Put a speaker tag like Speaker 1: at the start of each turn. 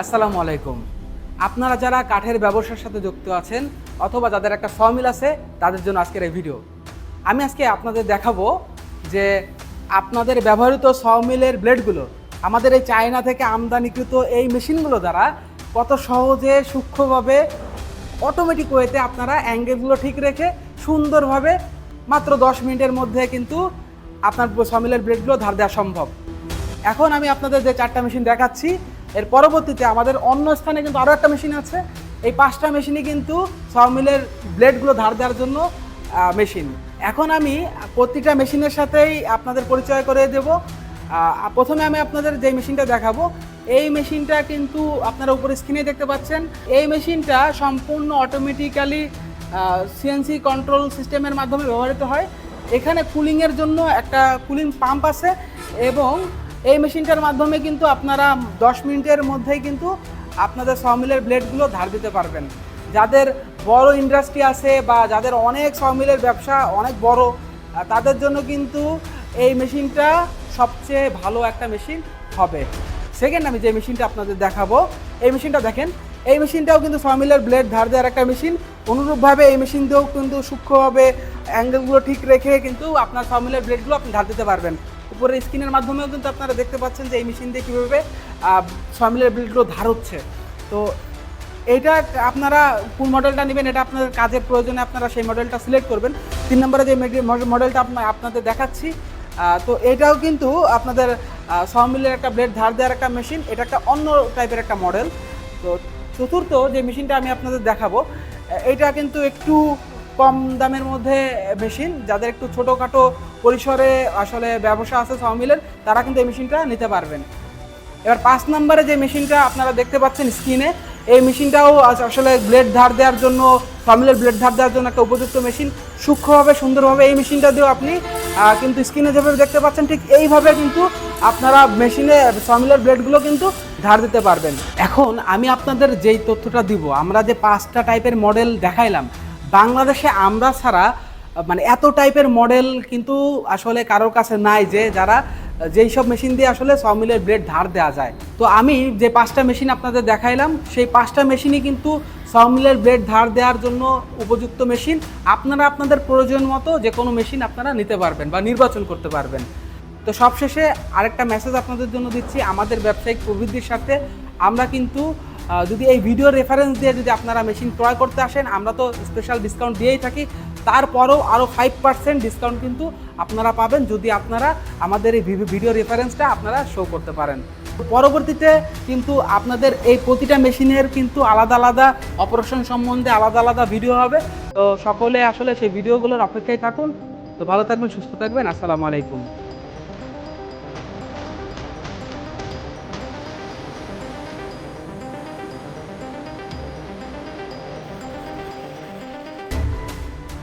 Speaker 1: আসসালামু আলাইকুম। আপনারা যারা কাঠের ব্যবসার সাথে যুক্ত আছেন অথবা যাদের একটা সমিল আছে, তাদের জন্য আজকের এই ভিডিও। আমি আজকে আপনাদের দেখাবো যে আপনাদের ব্যবহৃত সমিলের ব্লেডগুলো, আমাদের এই চায়না থেকে আমদানিকৃত এই মেশিনগুলো দ্বারা কত সহজে, সূক্ষ্মভাবে অটোমেটিক ওয়েতে আপনারা অ্যাঙ্গেলগুলো ঠিক রেখে সুন্দরভাবে মাত্র দশ মিনিটের মধ্যে কিন্তু আপনার সমিলের ব্লেডগুলো ধার দেওয়া সম্ভব। এখন আমি আপনাদের যে চারটা মেশিন দেখাচ্ছি এর পরবর্তীতে আমাদের অন্য স্থানে কিন্তু আরও একটা মেশিন আছে। এই পাঁচটা মেশিনই কিন্তু সমিলের ব্লেডগুলো ধার দেওয়ার জন্য মেশিন। এখন আমি প্রতিটা মেশিনের সাথেই আপনাদের পরিচয় করে দেব। প্রথমে আমি আপনাদের যে মেশিনটা দেখাবো, এই মেশিনটা কিন্তু আপনারা উপরে স্ক্রিনে দেখতে পাচ্ছেন। এই মেশিনটা সম্পূর্ণ অটোমেটিক্যালি সিএনসি কন্ট্রোল সিস্টেমের মাধ্যমে ব্যবহৃত হয়। এখানে কুলিংয়ের জন্য একটা কুলিং পাম্প আছে এবং এই মেশিনটার মাধ্যমে কিন্তু আপনারা দশ মিনিটের মধ্যেই কিন্তু আপনাদের সমিলের ব্লেডগুলো ধার দিতে পারবেন। যাদের বড় ইন্ডাস্ট্রি আছে বা যাদের অনেক সমিলের ব্যবসা অনেক বড় তাদের জন্য কিন্তু এই মেশিনটা সবচেয়ে ভালো একটা মেশিন হবে। সেকেন্ড আমি যে মেশিনটা আপনাদের দেখাবো, এই মেশিনটা দেখেন, এই মেশিনটাও কিন্তু সমিলের ব্লেড ধার দেওয়ার একটা মেশিন। অনুরূপভাবে এই মেশিন দিয়েও কিন্তু সূক্ষ্মভাবে অ্যাঙ্গেলগুলো ঠিক রেখে কিন্তু আপনার সমিলের ব্লেডগুলো আপনি ধার দিতে পারবেন। উপরে স্ক্রিনের মাধ্যমেও কিন্তু আপনারা দেখতে পাচ্ছেন যে এই মেশিন দিয়ে কীভাবে সমিলের ব্লেডগুলো ধার হচ্ছে তো এইটা আপনারা কোন মডেলটা নেবেন, এটা আপনাদের কাজের প্রয়োজনে আপনারা সেই মডেলটা সিলেক্ট করবেন। তিন নম্বরে যে মডেলটা আপনার আপনাদের দেখাচ্ছি তো এটাও কিন্তু আপনাদের সমিলের একটা ব্লেড ধার দেওয়ার একটা মেশিন, এটা একটা অন্য টাইপের একটা মডেল। তো চতুর্থ যে মেশিনটা আমি আপনাদের দেখাবো এটা কিন্তু একটু কম দামের মধ্যে মেশিন যাদের একটু ছোটোখাটো পরিসরে আসলে ব্যবসা আছে সমিলের তারা কিন্তু এই মেশিনটা নিতে পারবেন। এবার পাঁচ নম্বরে যে মেশিনটা আপনারা দেখতে পাচ্ছেন স্ক্রিনে এই মেশিনটাও আসলে ব্লেড ধার দেওয়ার জন্য ফর্মুলের ব্লেড ধার দেওয়ার জন্য একটা উপযুক্ত মেশিন সূক্ষ্মভাবে, সুন্দরভাবে এই মেশিনটা দিয়েও আপনি কিন্তু স্ক্রিনে যেভাবে দেখতে পাচ্ছেন, ঠিক এইভাবে কিন্তু আপনারা মেশিনে ফর্মুলার ব্লেডগুলো কিন্তু ধার দিতে পারবেন। এখন আমি আপনাদের যেই তথ্যটা দিব, আমরা যে পাঁচটা টাইপের মডেল দেখাইলাম বাংলাদেশে আমরা ছাড়া মানে এত টাইপের মডেল কিন্তু আসলে কারোর কাছে নাই যে যারা, যেই সব মেশিন দিয়ে আসলে সমিলের ব্লেড ধার দেওয়া যায়। তো আমি যে পাঁচটা মেশিন আপনাদের দেখাইলাম, সেই পাঁচটা মেশিনই কিন্তু সমিলের ব্লেড ধার দেওয়ার জন্য উপযুক্ত মেশিন আপনারা আপনাদের প্রয়োজন মতো যে কোনো মেশিন আপনারা নিতে পারবেন বা নির্বাচন করতে পারবেন। তো সবশেষে আরেকটা মেসেজ আপনাদের জন্য দিচ্ছি, আমাদের ব্যবসায়িক প্রবৃদ্ধির সাথে আমরা কিন্তু যদি এই ভিডিও রেফারেন্স দিয়ে যদি আপনারা মেশিন ক্রয় করতে আসেন, আমরা তো স্পেশাল ডিসকাউন্ট দিয়েই থাকি। তারপরেও আরও ফাইভ পার্সেন্ট ডিসকাউন্ট কিন্তু আপনারা পাবেন যদি আপনারা আমাদের এই ভিডিও রেফারেন্সটা আপনারা শো করতে পারেন। পরবর্তীতে কিন্তু আপনাদের এই প্রতিটা মেশিনের কিন্তু আলাদা আলাদা অপারেশন সম্বন্ধে আলাদা আলাদা ভিডিও হবে। তো সকলে আসলে সেই ভিডিওগুলোর অপেক্ষায় থাকুন। তো ভালো থাকবেন, সুস্থ থাকবেন। আসসালামু আলাইকুম।